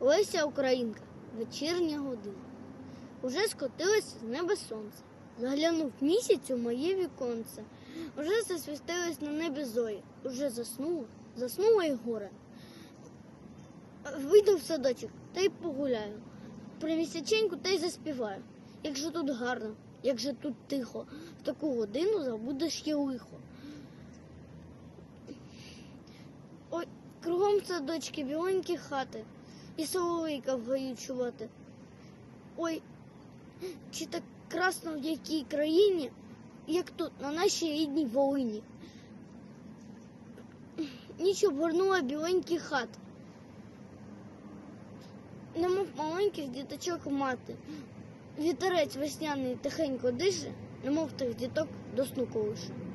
Леся Українка, вечірня година. Уже скотилось з неба сонце. Заглянув місяць у моє віконце. Уже засвістилось на небі зорі. Уже заснуло, заснуло і горе. Вийду в садочок та й погуляю. При місяченьку та й заспіваю. Як же тут гарно, як же тут тихо, в таку годину забудеш і лихо. Ой, кругом садочки, біленькі хати, і соловейка в гаю чувати. Ой, чи так красно в якій країні, як тут, на нашій рідній Волині. Ніч обгорнула біленькі хати. Немов маленьких діточок мати. Вітерець весняний тихенько дише, немов тих діток до сну колише.